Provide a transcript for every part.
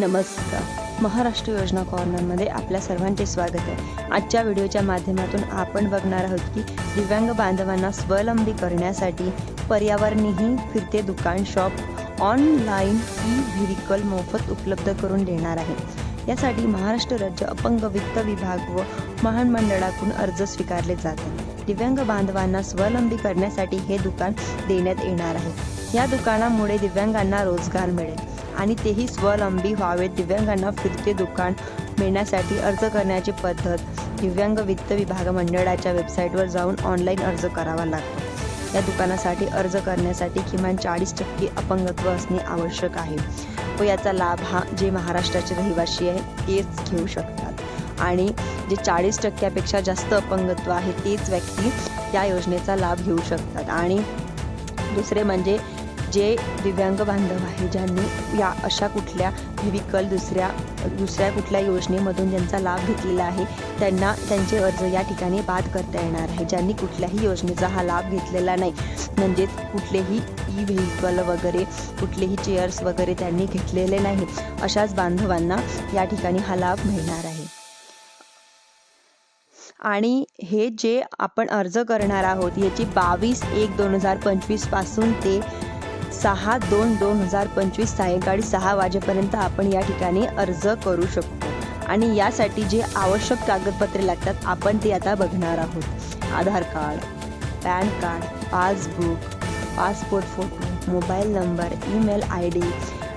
नमस्कार. महाराष्ट्र योजना कॉर्नरमध्ये आपल्या सर्वांचे स्वागत आहे. आजच्या व्हिडिओच्या माध्यमातून आपण बघणार आहोत की दिव्यांग बांधवांना स्वावलंबी करण्यासाठी पर्यावरणीही फिरते दुकान शॉप ऑनलाईन ई व्हेहिकल मोफत उपलब्ध करून देणार आहे. यासाठी महाराष्ट्र राज्य अपंग वित्त विभाग व महामंडळाकडून अर्ज स्वीकारले जातात. दिव्यांग बांधवांना स्वावलंबी करण्यासाठी हे दुकान देण्यात येणार आहे. या दुकानामुळे दिव्यांगांना रोजगार मिळेल. आणि तेही स्वावलंबी व्हावेत. दिव्यांगांना फिरते दुकान मिळण्यासाठी अर्ज करण्याची पद्धत. दिव्यांग वित्त विभाग मंडळाच्या वेबसाईटवर जाऊन ऑनलाईन अर्ज करावा लागतो. या दुकानासाठी अर्ज करण्यासाठी किमान चाळीस टक्के अपंगत्व असणे आवश्यक आहे. व याचा लाभ हा जे महाराष्ट्राचे रहिवासी आहे तेच घेऊ शकतात. आणि जे चाळीस टक्क्यापेक्षा जास्त अपंगत्व आहे तेच व्यक्ती या योजनेचा लाभ घेऊ शकतात. आणि दुसरे म्हणजे जे दिव्यांग बांधव आहे ज्यांनी या अशा कुठल्या व्हेविकल दुसऱ्या दुसऱ्या कुठल्या योजनेमधून ज्यांचा लाभ घेतलेला आहे त्यांना त्यांचे अर्ज या ठिकाणी बाद करता येणार आहे. ज्यांनी कुठल्याही योजनेचा हा लाभ घेतलेला नाही म्हणजेच कुठलेही ई व्हेकल वगैरे कुठलेही चेअर्स वगैरे त्यांनी घेतलेले नाही अशाच बांधवांना या ठिकाणी हा लाभ मिळणार आहे. आणि हे जे आपण अर्ज करणार आहोत याची बावीस एक दोन हजार पंचवीसपासून ते सहा दोन दोन हजार पंचवीस सायंकाळी सहा वाजेपर्यंत आपण या ठिकाणी अर्ज करू शकतो. आणि यासाठी जे आवश्यक कागदपत्रे लागतात आपण ते आता बघणार आहोत. Aadhaar card PAN card passbook passport photo mobile number email I D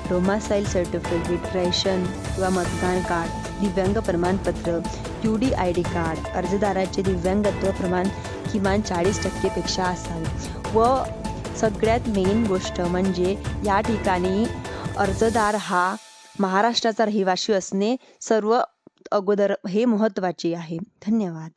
domicile certificate ration किंवा मतदान कार्ड दिव्यांग प्रमाणपत्र U D I D card अर्जदाराचे दिव्यांगत्व प्रमाण किमान चाळीस टक्केपेक्षा असावे. व सगळ्यात मेन गोष्ट म्हणजे या ठिकाणी अर्जदार हा महाराष्ट्राचा रहिवासी असणे सर्व अगोदर हे महत्त्वाचे आहे. धन्यवाद.